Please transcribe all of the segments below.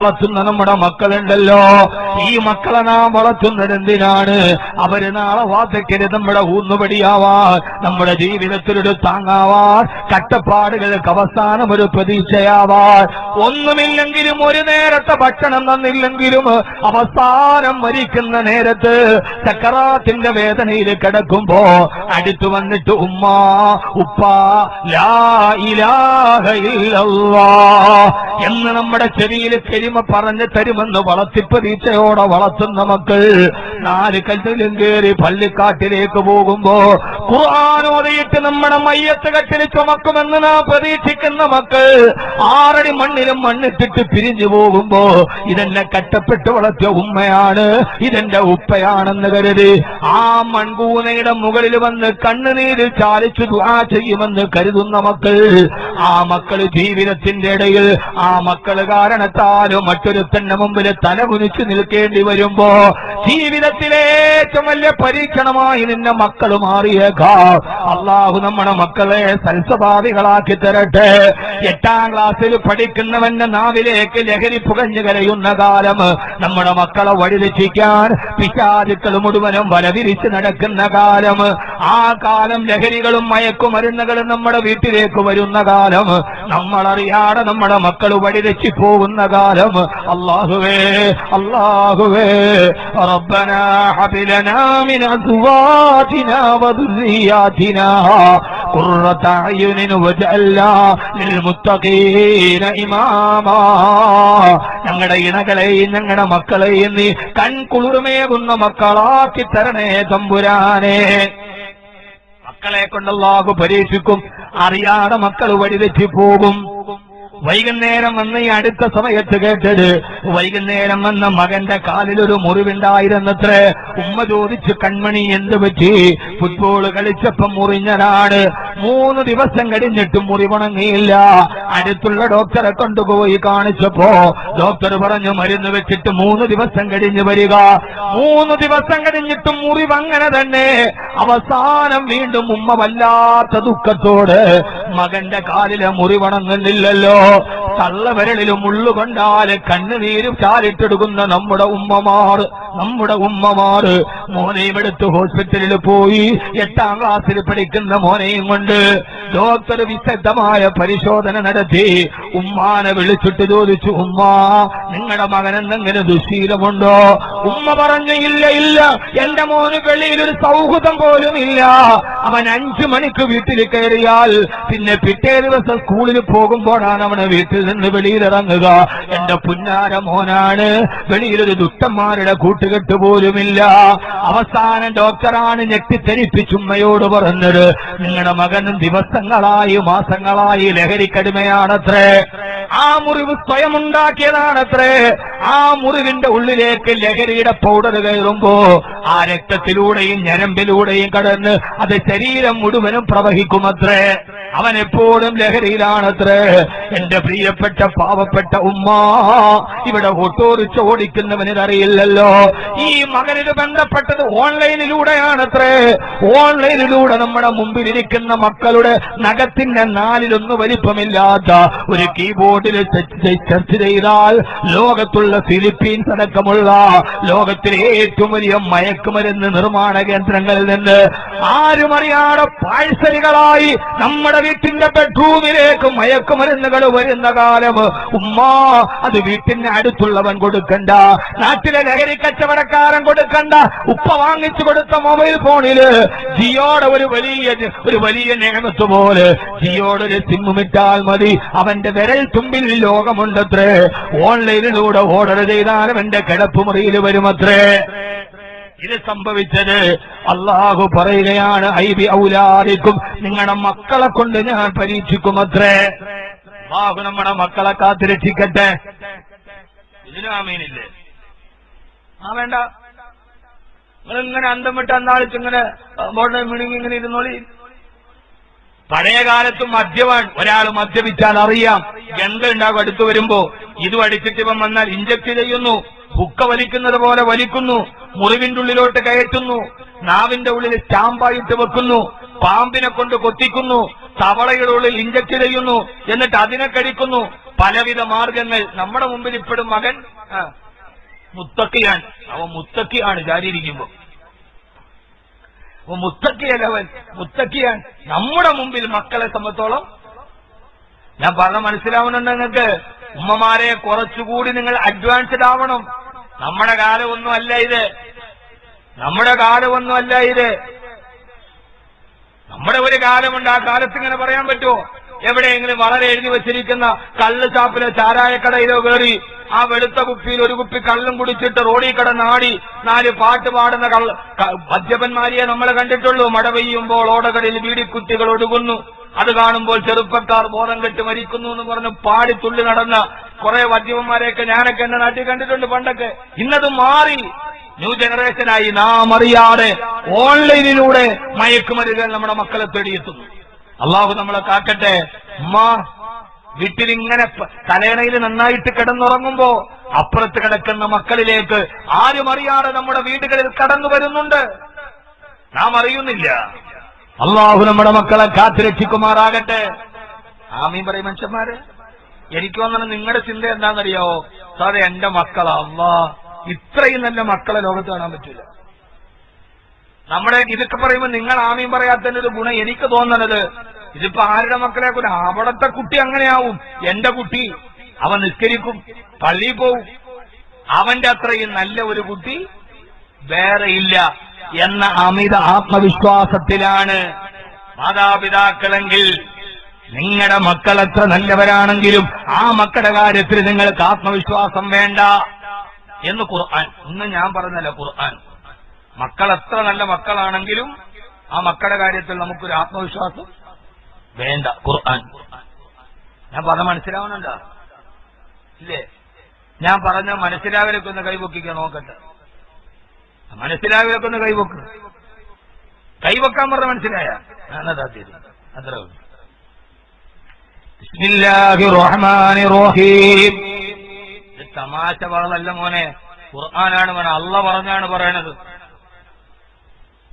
വളർത്തുന്ന നമ്മുടെ മക്കളുണ്ടല്ലോ. ഈ മക്കളെ നാം വളർത്തുന്നത് എന്തിനാണ്? അവർ നാളെ വാർദ്ധക്യര് നമ്മുടെ ഊന്നുപടിയാവാ നമ്മുടെ ജീവിതത്തിലൊരു താങ്ങാവാ കട്ടപ്പാടുകൾക്ക് അവസാനം ഒരു പ്രതീക്ഷയാവാ ഒന്നുമില്ലെങ്കിലും ഒരു നേരത്തെ ഭക്ഷണം തന്നില്ലെങ്കിലും അവസാനം മരിക്കുന്ന നേരത്ത് ചക്കറാത്തിന്റെ വേദനയിൽ കിടക്കുമ്പോ അടുത്തു വന്നിട്ട് ഉമ്മ ഉപ്പ ലാ ഇലാഹ ഇല്ലല്ലാ എന്ന് നമ്മുടെ ചെവിയിൽ കരിമ പറഞ്ഞു തരുമെന്ന് വളർത്തി പ്രതീക്ഷയോടെ വളർത്തുന്ന മക്കൾ നാല് കല്ലിലും കയറി പള്ളിക്കാട്ടിലേക്ക് പോകുമ്പോ ഖുർആാനോദയിട്ട് നമ്മുടെ മയ്യത്ത് കട്ടിൽ ചുമക്കുമെന്ന് നാം പ്രതീക്ഷിക്കുന്ന മക്കൾ ആറടി മണ്ണിലും മണ്ണിട്ടിട്ട് പിരിഞ്ഞു പോകുമ്പോ ഇതെന്നെ കട്ടപ്പെട്ട് വളർത്തിയ ഉമ്മയാണ് ഇതെന്റെ ഉപ്പയാണെന്ന് കരുതി. ആ മൺകൂനയുടെ മുകളിൽ വന്ന് കണ്ണുനീരിൽ ചാലിച്ചു ദുആ ചെയ്യുമെന്ന് കരുതുന്ന മക്കൾ ആ മക്കൾ ജീവിതത്തിന്റെ ഇടയിൽ ആ മക്കൾ കാരണത്താലും മറ്റൊരുത്തന്റെ മുമ്പിൽ തലകുനിച്ചു നിൽക്കേണ്ടി വരുമ്പോ ജീവിതത്തിലേറ്റവും വലിയ പരീക്ഷണമായി നിന്നെ മക്കൾ മാറിയേക്കാം. അള്ളാഹു നമ്മുടെ മക്കളെ സൽസ്വഭാവികളാക്കി തരട്ടെ. എട്ടാം ക്ലാസ്സിൽ പഠിക്കുന്നവന്റെ നാവിലേക്ക് ലഹരി പുകഞ്ഞു കരയുന്ന കാലം നമ്മുടെ മക്കളെ വഴിതെറ്റിക്കാൻ പിശാചുക്കൾ മുഴുവനും വലവിരിച്ച് നടക്കുന്ന കാലം. ആ കാലം ലഹരികളും മയക്കുമരുന്നുകളും നമ്മുടെ വീട്ടിലേക്ക് വരുന്ന കാലം നമ്മളറിയാതെ നമ്മുടെ മക്കൾ വഴിതെറ്റി പോകുന്ന കാലം അള്ളാഹുവേ അള്ളാഹുവേ ربنا هب لنا من ازواجنا وذرياتنا قرة اعين واجعلنا للمتقين اماما ഞങ്ങളുടെ ഇണകളെയും ഞങ്ങളുടെ മക്കളെയും നീ കൺകുളിർമേകുന്ന മക്കളാക്കി തരണേ തമ്പുരാനെ മക്കളെ കൊണ്ടല്ലാഹു പരീക്ഷിക്കും. അറിയാതെ മക്കൾ വഴിതെറ്റി പോകും വൈകുന്നേരം വന്ന് ഈ അടുത്ത സമയത്ത് കേട്ടത് വൈകുന്നേരം വന്ന മകന്റെ കാലിലൊരു മുറിവുണ്ടായിരുന്നത്രേ. ഉമ്മ ചോദിച്ചു കൺമണി എന്ത് പറ്റി? ഫുട്ബോൾ കളിച്ചപ്പം മുറിഞ്ഞതാണ്. മൂന്ന് ദിവസം കഴിഞ്ഞിട്ടും മുറിവുണങ്ങിയില്ല. അടുത്തുള്ള ഡോക്ടറെ കൊണ്ടുപോയി കാണിച്ചപ്പോ ഡോക്ടർ പറഞ്ഞു മരുന്ന് വെച്ചിട്ട് മൂന്ന് ദിവസം കഴിഞ്ഞ് വരിക. മൂന്ന് ദിവസം കഴിഞ്ഞിട്ടും മുറിവ് അങ്ങനെ തന്നെ. അവസാനം വീണ്ടും ഉമ്മ വല്ലാത്ത ദുഃഖത്തോട് മകന്റെ കാലിലെ മുറിവണങ്ങുന്നില്ലല്ലോ. തള്ളവരളിലും ഉള്ളുകൊണ്ടാൽ കണ്ണുനീരും ചാലിട്ടെടുക്കുന്ന നമ്മുടെ ഉമ്മമാർ നമ്മുടെ ഉമ്മമാർ. മോനെയും എടുത്ത് ഹോസ്പിറ്റലിൽ പോയി എട്ടാം ക്ലാസ്സിൽ പഠിക്കുന്ന മോനെയും കൊണ്ട് ഡോക്ടർ വിശദമായ പരിശോധന നടത്തി. ഉമ്മാനെ വിളിച്ചിട്ട് ചോദിച്ചു ഉമ്മ നിങ്ങളുടെ മകൻ എന്തെങ്കിലും ദുശീലമുണ്ടോ? ഉമ്മ പറഞ്ഞു ഇല്ല ഇല്ല എന്റെ മോന് വെളിയിൽ ഒരു സൗഹൃദം പോലും ഇല്ല. അവൻ അഞ്ചു മണിക്ക് വീട്ടിൽ കയറിയാൽ പിന്നെ പിറ്റേ ദിവസം സ്കൂളിൽ പോകുമ്പോഴാണ് അവനെ വീട്ടിൽ നിന്ന് വെളിയിലിറങ്ങുക. എന്റെ പുന്നാര മോനാണ് വെളിയിലൊരു ദുഷ്ടന്മാരുടെ കൂട്ടുകെട്ട് പോലുമില്ല. അവസാനം ഡോക്ടറാണ് ഞെട്ടിത്തെരിപ്പിച്ചുമ്മയോട് പറഞ്ഞത് നിങ്ങളുടെ മകനും ദിവസങ്ങളായി മാസങ്ങളായി ലഹരിക്കടിമയാണത്രേ. ആ മുറിവ് സ്വയം ഉണ്ടാക്കിയതാണത്രേ ആ മുറിവിന്റെ ഉള്ളിലേക്ക് ലഹരിയുടെ പൗഡർ കയറുമ്പോ ആ രക്തത്തിലൂടെയും ഞരമ്പിലൂടെയും കടന്ന് അത് ശരീരം മുഴുവനും പ്രവഹിക്കുമത്രേ. അവൻ എപ്പോഴും ലഹരിയിലാണത്രേ. എന്റെ പ്രിയപ്പെട്ട പാവപ്പെട്ട ഉമ്മ ഇവിടെ ഒട്ടോറിച്ച് ഓടിക്കുന്നവന് അറിയില്ലല്ലോ. ഈ മകനിൽ ബന്ധപ്പെട്ടത് ഓൺലൈനിലൂടെയാണത്രേ. ഓൺലൈനിലൂടെ നമ്മുടെ മുമ്പിലിരിക്കുന്ന മക്കളുടെ നഖത്തിന്റെ നാലിലൊന്ന് വലിപ്പമില്ലാത്ത ഒരു കീബോർഡിൽ ചർച്ച ചെയ്താൽ ലോകത്തുള്ള ഫിലിപ്പീൻസ് അടക്കമുള്ള ലോകത്തിലെ ഏറ്റവും വലിയ മയക്കുമരുന്ന് നിർമ്മാണ കേന്ദ്രങ്ങളിൽ നിന്ന് ആരും അറിയാതെ പാഴ്സലുകളായി നമ്മുടെ വീട്ടിന്റെ ബെഡ്റൂമിലേക്ക് മയക്കുമരുന്നുകൾ വരുന്ന കാലം. ഉമ്മ അത് വീട്ടിന് അടുത്തുള്ളവൻ കൊടുക്കണ്ട. നാട്ടിലെ ലഹരി കച്ചവടക്കാരൻ കൊടുക്കണ്ട. ഉപ്പ വാങ്ങിച്ചു കൊടുത്ത മൊബൈൽ ഫോണിൽ ജിയോടെ ഒരു വലിയ ഒരു വലിയ നിയമത്ത് പോലെ ജിയോടെ ഒരു സിമ്മിട്ടാൽ മതി. അവന്റെ വിരൽ തുമ്പിൽ ലോകമുണ്ടത്രേ. ഓൺലൈനിലൂടെ ഓർഡർ ചെയ്താൽ എന്റെ കിടപ്പുമുറിയിൽ വരുമത്രേ. ഇത് സംഭവിച്ചത് അള്ളാഹു പറയുകയാണ് ഐബി ഔലാദിക്കും നിങ്ങളുടെ മക്കളെ കൊണ്ട് ഞാൻ പരീക്ഷിക്കും അത്രേ അള്ളാഹു നമ്മുടെ മക്കളെ കാത്തിരക്ഷിക്കട്ടെ. ഇതിനാമീനില്ലേ ആ വേണ്ട. നിങ്ങൾ ഇങ്ങനെ അന്തം വിട്ട് അന്നാളിച്ച് ഇങ്ങനെ ബോർഡ് മിണുങ്ങി ഇങ്ങനെ ഇരുന്നോളി. പഴയ മദ്യവാൻ ഒരാൾ മദ്യപിച്ചാൽ അറിയാം. ഗന്ധ ഉണ്ടാകും അടുത്ത് വരുമ്പോ. ഇത് അടിച്ചിട്ട് ഇവൻ വന്നാൽ ഇഞ്ചക്ട് ചെയ്യുന്നു. ബുക്ക വലിക്കുന്നത് പോലെ വലിക്കുന്നു. മുറിവിന്റെ ഉള്ളിലോട്ട് കയറ്റുന്നു. നാവിന്റെ ഉള്ളിൽ സ്റ്റാമ്പായിട്ട് വെക്കുന്നു. പാമ്പിനെ കൊണ്ട് കൊത്തിക്കുന്നു. തവളയുടെ ഉള്ളിൽ ഇഞ്ചക്ട് ചെയ്യുന്നു. എന്നിട്ട് അതിനെ കടിക്കുന്നു. പലവിധ മാർഗങ്ങൾ. നമ്മുടെ മുമ്പിൽ ഇപ്പോഴും മകൻ മുത്തക്കിയാണ്. അവൻ മുത്തക്കിയാണ് ചാരിയിരിക്കുമ്പോ അപ്പൊ മുത്തക്കിയല്ല അവൻ മുത്തക്കിയാണ് നമ്മുടെ മുമ്പിൽ മക്കളെ സംബന്ധിച്ചോളം ഞാൻ പറഞ്ഞ മനസ്സിലാവുന്നുണ്ട് നിങ്ങൾക്ക്? ഉമ്മമാരെ കുറച്ചുകൂടി നിങ്ങൾ അഡ്വാൻസ്ഡ് ആവണം. നമ്മുടെ കാലമൊന്നും അല്ല ഇത്. നമ്മുടെ കാലമൊന്നും അല്ല ഇത്. നമ്മുടെ ഒരു കാലമുണ്ട്. ആ കാലത്ത് ഇങ്ങനെ പറയാൻ പറ്റുമോ? എവിടെയെങ്കിലും വളരെ എഴുതി വെച്ചിരിക്കുന്ന കള്ള് ചാപ്പിലെ ചാരായക്കടയിലോ കയറി ആ വെളുത്ത കുപ്പിയിൽ ഒരു കുപ്പി കള്ളും കുടിച്ചിട്ട് റോഡിൽ നാടി നാല് പാട്ട് പാടുന്ന കള്ള മദ്യപന്മാരിയെ നമ്മൾ കണ്ടിട്ടുള്ളൂ. മഴ പെയ്യുമ്പോൾ ഓടകളിൽ വീടിക്കുത്തികൾ ഒഴുകുന്നു. അത് കാണുമ്പോൾ ചെറുപ്പക്കാർ ബോധം കെട്ട് മരിക്കുന്നു എന്ന് പറഞ്ഞ് പാടി തുള്ളി നടന്ന കുറെ വദ്യപന്മാരെയൊക്കെ ഞാനൊക്കെ എന്റെ നാട്ടിൽ കണ്ടിട്ടുണ്ട് പണ്ടൊക്കെ. ഇന്നത് മാറി. ന്യൂ ജനറേഷനായി നാം അറിയാതെ ഓൺലൈനിലൂടെ മയക്കുമരുകൾ നമ്മുടെ മക്കളെ തേടിയെത്തുന്നു. അള്ളാഹു നമ്മളെ കാക്കട്ടെ. ഉമ്മ വീട്ടിലിങ്ങനെ തലേണയിൽ നന്നായിട്ട് കിടന്നുറങ്ങുമ്പോ അപ്പുറത്ത് കിടക്കുന്ന മക്കളിലേക്ക് ആരും അറിയാതെ നമ്മുടെ വീടുകളിൽ കടന്നു വരുന്നുണ്ട്. നാം അറിയുന്നില്ല. അള്ളാഹു നമ്മുടെ മക്കളെ കാത്തുരക്ഷിക്കുമാറാകട്ടെ. ആമീൻ പറയും മനുഷ്യന്മാര്. എനിക്ക് വന്നാൽ നിങ്ങളുടെ ചിന്ത എന്താണെന്നറിയോ? സാറേ എന്റെ മക്കളാ. അള്ളാ ഇത്രയും നല്ല മക്കളെ ലോകത്ത് കാണാൻ പറ്റില്ല. നമ്മുടെ ഇതൊക്കെ പറയുമ്പോൾ നിങ്ങൾ ആമീൻ പറയാത്തതിന്റെ ഒരു ഗുണം എനിക്ക് തോന്നണത്. ഇതിപ്പോ ആരുടെ മക്കളെ കൂടെ അവിടത്തെ കുട്ടി അങ്ങനെയാവും. എന്റെ കുട്ടി അവൻ നിസ്കരിക്കും പള്ളിയിൽ പോവും. അവന്റെ അത്രയും നല്ല ഒരു കുട്ടി വേറെ ഇല്ല എന്ന അമിത ആത്മവിശ്വാസത്തിലാണ് മാതാപിതാക്കളെങ്കിൽ നിങ്ങളുടെ മക്കൾ എത്ര നല്ലവരാണെങ്കിലും ആ മക്കളുടെ കാര്യത്തിൽ നിങ്ങൾക്ക് ആത്മവിശ്വാസം വേണ്ട എന്ന് ഖുർആൻ ഇന്ന് ഞാൻ പറഞ്ഞല്ല ഖുർആൻ. മക്കൾ എത്ര നല്ല മക്കളാണെങ്കിലും ആ മക്കളുടെ കാര്യത്തിൽ നമുക്കൊരു ആത്മവിശ്വാസം വേണ്ട. ഖുർആൻ. ഞാൻ പറഞ്ഞ മനസ്സിലാവണുണ്ടോ ഇല്ലേ? ഞാൻ പറഞ്ഞ മനസ്സിലാവിലൊക്കെ ഒന്ന് കൈപൊക്കിക്കാൻ നോക്കട്ടെ. മനസ്സിലാവിലൊക്കെ ഒന്ന് കൈപൊക്ക് കൈവെക്കാൻ പറഞ്ഞ മനസ്സിലായ? തമാശ പറഞ്ഞല്ല മോനെ. ഖുർആനാണ് മോനെ അള്ള പറഞ്ഞാണ് പറയണത്.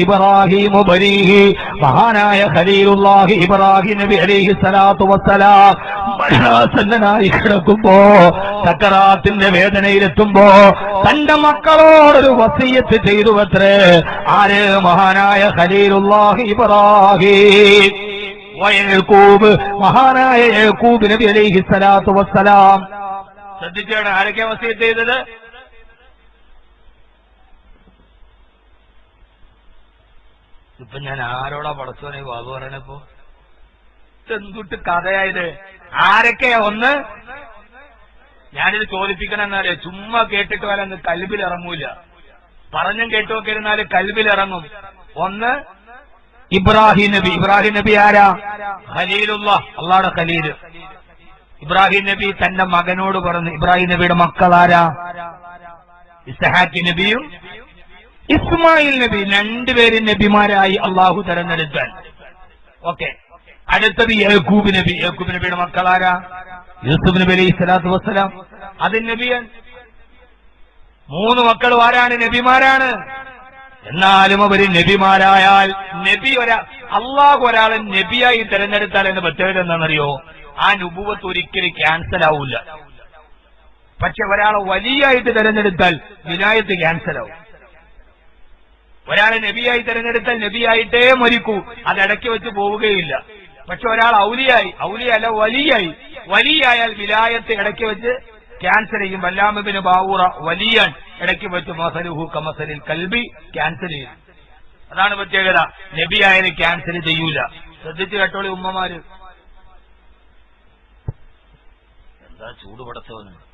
ഇബ്രാഹിമു ബനീഹി മഹാനായ ഖലീലുല്ലാഹി ഇബ്രാഹിം നബി അലൈഹി സ്വലാത്തു വസ്സലാം. മരണാസന്നനായി കിടക്കുമ്പോ സക്കറാത്തിന്റെ വേദനയിലെത്തുമ്പോ തന്റെ മക്കളോടൊരു വസീയത്ത് ചെയ്തു അത്രേ ആര്? മഹാനായ ഖലീലുല്ലാഹി ഇബ്രാഹിം. വയൽക്കൂബ് മഹാനായ യഹൂബ് നബി അലൈഹി സ്വലാത്തു വസ്സലാം. ശ്രദ്ധിച്ചാണ് ആരൊക്കെ വസീയത്ത് ചെയ്തത്? ഇപ്പൊ ഞാൻ ആരോടാ പടച്ചോനെ വാവ് പറയണപ്പോ എന്തുട്ട് കഥയായത്? ആരൊക്കെയാ ഒന്ന്? ഞാനിത് ചോദിപ്പിക്കണമെന്നാലേ ചുമ്മാ കേട്ടിട്ട് വരാൻ കൽബിൽ ഇറങ്ങൂല. പറഞ്ഞും കേട്ടുമൊക്കെ ഇരുന്നാൽ കൽബിൽ ഇറങ്ങും. ഒന്ന് ഇബ്രാഹിം നബി. ഇബ്രാഹിം നബി ആരാ? ഖലീലുള്ള അള്ളാടെ ഖലീൽ. ഇബ്രാഹിം നബി തന്റെ മകനോട് പറഞ്ഞു ഇബ്രാഹിം നബിയുടെ മക്കൾ ആരാ ഇസഹാക്കി നബിയും ഇസ്മായിൽ നബി രണ്ടുപേരും നബിമാരായി അള്ളാഹു തെരഞ്ഞെടുത്താൻ ഓക്കെ. അടുത്തത് യഹൂബ് നബി. യഹൂബ് നബിയുടെ മക്കളാരാ? യൂസുഫ് നബി അലൈഹി സ്വലാത്തു വസ്സലാം. അത് നബിയൻ. മൂന്ന് മക്കൾ ആരാണ്? നബിമാരാണ്. എന്നാലും അവർ നബിമാരായാൽ നബി ഒരാ അള്ളാഹു ഒരാളെ നബിയായി തെരഞ്ഞെടുത്താൽ എന്ന് പ്രത്യേകത എന്താണെന്നറിയോ? ആ നുപൂവത്ത് ഒരിക്കലും ക്യാൻസൽ ആവില്ല പക്ഷെ ഒരാളെ വലിയായിട്ട് തെരഞ്ഞെടുത്താൽ വിനായത്ത് ക്യാൻസൽ ആവും. ഒരാളെ നബിയായി തെരഞ്ഞെടുത്താൽ നബിയായിട്ടേ മരിക്കൂ. അത് ഇടയ്ക്ക് വെച്ച് പോവുകയില്ല. പക്ഷെ ഒരാൾ ഔലിയായി ഔലിയല്ല വലിയായി. വലിയായാൽ വിലായത്ത് ഇടയ്ക്ക് വെച്ച് ക്യാൻസൽ ചെയ്യും. വല്ലാമബിന് ബാവൂറ വലിയാൻ ഇടയ്ക്ക് വെച്ച് മസലുഹു കമസലിൽ കൽബി ക്യാൻസൽ ചെയ്യും. അതാണ് പ്രത്യേകത. നബിയായാലും ക്യാൻസൽ ചെയ്യൂല. ശ്രദ്ധിച്ചു കേട്ടോളി ഉമ്മമാര്. എന്താ ചൂട് പടച്ചവന്?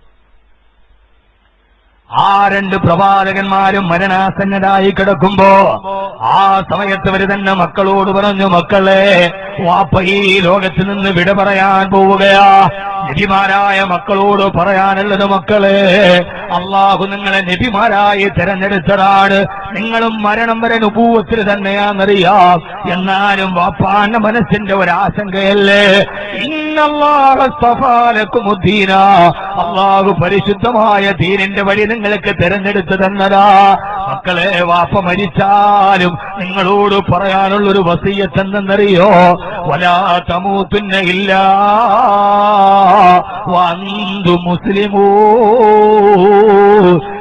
ആ രണ്ട് പ്രവാചകന്മാരും മരണാസന്നരായി കിടക്കുമ്പോ ആ സമയത്ത് അവർ തന്നെ മക്കളോട് പറഞ്ഞു മക്കളെ വാപ്പ ഈ ലോകത്ത് നിന്ന് വിട പറയാൻ പോവുകയാ. നബിമാരായ മക്കളോട് പറയാനുള്ളത് മക്കളെ അള്ളാഹു നിങ്ങളെ നബിമാരായി തെരഞ്ഞെടുത്തതാണ്. നിങ്ങളും മരണം വരെ നുപൂവത്തിൽ തന്നെയാണെന്നറിയാം. എന്നാലും വാപ്പാന്റെ മനസ്സിന്റെ ഒരാശങ്കയല്ലേ? അള്ളാഹു പരിശുദ്ധമായ ദീനിന്റെ വഴി നിങ്ങൾക്ക് തെരഞ്ഞെടുത്തു തന്നതാ മക്കളെ വാപ്പ മരിച്ചാലും നിങ്ങളോട് പറയാനുള്ളൊരു വസീയത്ത് എന്തെന്നറിയോ? വലാ തമൂത്തുന്ന ഇല്ല വന്തു മുസ്ലിമൂ.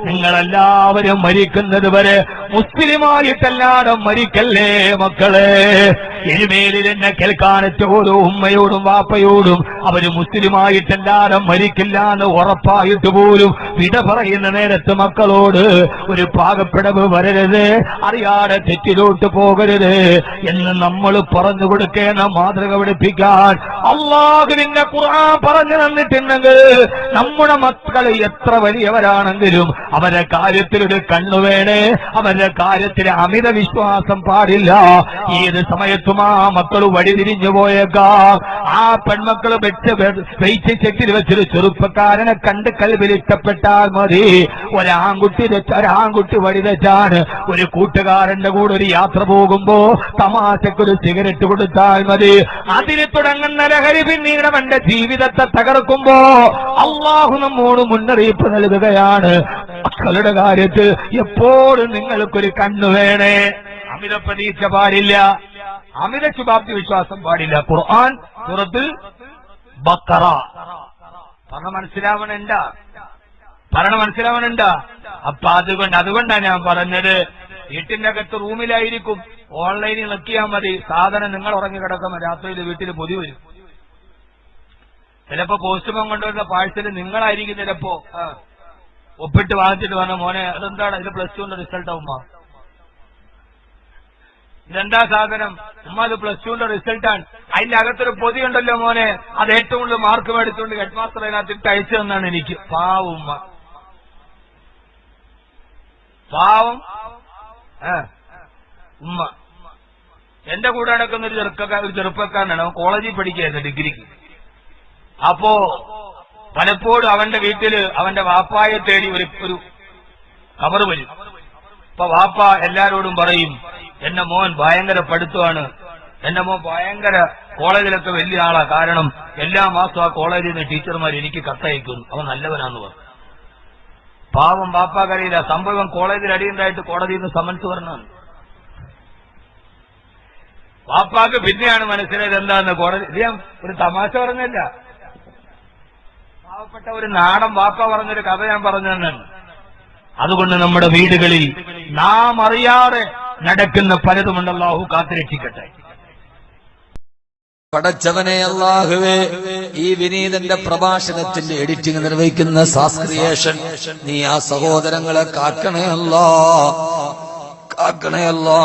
നിങ്ങളെല്ലാവരും മരിക്കുന്നത് വരെ മുസ്ലിമായിട്ടല്ലാതെ മരിക്കല്ലേ മക്കളെ? എരുമേലിൽ എന്നെ കേൾക്കാനറ്റ ഓരോ ഉമ്മയോടും വാപ്പയോടും അവർ മുസ്ലിമായിട്ടെല്ലാരും മരിക്കില്ല എന്ന് ഉറപ്പായിട്ട് പോലും വിട പറയുന്ന നേരത്ത് മക്കളോട് ഒരു പാകപ്പിടവ് വരരുത് അറിയാതെ തെറ്റിലോട്ട് പോകരുത് എന്ന് നമ്മൾ പറഞ്ഞു കൊടുക്കേണ്ട മാതൃക പഠിപ്പിക്കാൻ അള്ളാഹുവിന്റെ ഖുർആൻ പറഞ്ഞു തന്നിട്ടുണ്ടെങ്കിൽ നമ്മുടെ മക്കൾ എത്ര വലിയവരാണെങ്കിലും അവരെ കാര്യത്തിൽ ഒരു കണ്ണു വേണേ അവരുടെ കാര്യത്തിൽ അമിത വിശ്വാസം പാടില്ല. ഏത് സമയത്തും ആ മക്കൾ വഴിതിരിഞ്ഞു പോയേക്കാ. ആ പെൺമക്കൾ വെച്ച് വെയിച്ച ചെക്കിൽ വെച്ചൊരു ചെറുപ്പക്കാരനെ കണ്ട് കൽവിൽ ഇഷ്ടപ്പെട്ടാൽ മതി. ഒരാൺകുട്ടി ഒരാൺകുട്ടി വഴി തെച്ചാണ് ഒരു കൂട്ടുകാരന്റെ കൂടെ ഒരു യാത്ര പോകുമ്പോ തമാശക്കൊരു സിഗരറ്റ് കൊടുത്താൽ മതി. അതിന് തുടങ്ങുന്ന ലഹരി പിന്നീട് അവന്റെ ജീവിതത്തെ തകർക്കുമ്പോ അള്ളാഹു നമ്മോട് മുന്നറിയിപ്പ് നൽകുകയാണ്. മക്കളുടെ കാര്യത്തിൽ എപ്പോഴും നിങ്ങൾക്കൊരു കണ്ണു വേണേ. അമിത പ്രതീക്ഷ പാടില്ല. അമിത ശുഭാപ്തി വിശ്വാസം പാടില്ല. ഖുർആൻ സുറത്തിൽ ബക്കറ. പറഞ്ഞ മനസ്സിലാവണണ്ട പറഞ്ഞ മനസ്സിലാവണണ്ട അപ്പൊ അതുകൊണ്ട് അതുകൊണ്ടാണ് ഞാൻ പറഞ്ഞത്. വീട്ടിന്റെ അകത്ത് റൂമിലായിരിക്കും. ഓൺലൈനിൽ നിൽക്കിയാൽ മതി. സാധനം നിങ്ങൾ ഉറങ്ങി കിടക്കുമ്പോൾ രാത്രിയിൽ വീട്ടിൽ പൊതി വരും. ചിലപ്പോ പോസ്റ്റ്മാൻ കൊണ്ടുവരുന്ന പാഴ്സൽ നിങ്ങളായിരിക്കും ചിലപ്പോ ഒപ്പിട്ട് വാങ്ങിച്ചിട്ട് പറഞ്ഞ മോനെ അതെന്താണ്? ഇത് പ്ലസ് ടുന്റെ റിസൾട്ട് ഉമ്മ ഇതെന്താ സാധനം? ഉമ്മ അത് പ്ലസ് ടുവിന്റെ റിസൾട്ടാണ് അതിന്റെ അകത്തൊരു പൊതിയുണ്ടല്ലോ മോനെ. അത് ഏറ്റവും കൂടുതൽ മാർക്ക് മേടിച്ചുകൊണ്ട് ഹെഡ് മാസ്റ്റർ അതിനകത്ത് ഇട്ട് അയച്ചു തന്നാണ് എനിക്ക്. പാവം ഉമ്മ. പാവം. ഉമ്മ. എന്റെ കൂടെ നടക്കുന്ന ഒരു ചെറുപ്പക്കാർ ഒരു ചെറുപ്പക്കാരനാണ്. അവൻ കോളേജിൽ പഠിക്കുകയായിരുന്നു ഡിഗ്രിക്ക്. അപ്പോ പലപ്പോഴും അവന്റെ വീട്ടിൽ അവന്റെ വാപ്പായെ തേടി ഒരു ഒരു കവർ വരും. അപ്പൊ വാപ്പ എല്ലാരോടും പറയും എന്റെ മോൻ ഭയങ്കര പഠിത്തമാണ്. എന്റെ മോൻ ഭയങ്കര കോളേജിലൊക്കെ വലിയ ആളാ. കാരണം എല്ലാ മാസവും ആ കോളേജിൽ നിന്ന് ടീച്ചർമാർ എനിക്ക് കത്തയക്കുന്നു. അവൻ നല്ലവനാന്ന് പറഞ്ഞു. പാവം ബാപ്പാക്കറിയില്ല സംഭവം കോളേജിൽ അടിയുണ്ടായിട്ട് കോടതിയിൽ നിന്ന് സമൻസ് പറഞ്ഞാണ് പാപ്പാക്ക് പിന്നെയാണ് മനസ്സിലായത് എന്താന്ന് കോടതി ഇത് ഒരു തമാശ പറഞ്ഞല്ല പാവപ്പെട്ട ഒരു നാടൻ വാപ്പ പറഞ്ഞൊരു കഥ ഞാൻ പറഞ്ഞു തന്നാണ് അതുകൊണ്ട് നമ്മുടെ വീടുകളിൽ നാം അറിയാതെ നടക്കുന്ന പലതുമുണ്ട് അള്ളാഹു കാത്തുരക്ഷിക്കട്ടെ. പടച്ചവനെ അള്ളാഹുവേ ഈ വിനീതന്റെ പ്രഭാഷണത്തിന്റെ എഡിറ്റിംഗ് നിർവഹിക്കുന്ന സാസ്ക്രിയേഷൻ നീ ആ സഹോദരങ്ങളെ കാക്കണേ അല്ലാ കാക്കണേ അല്ലാ.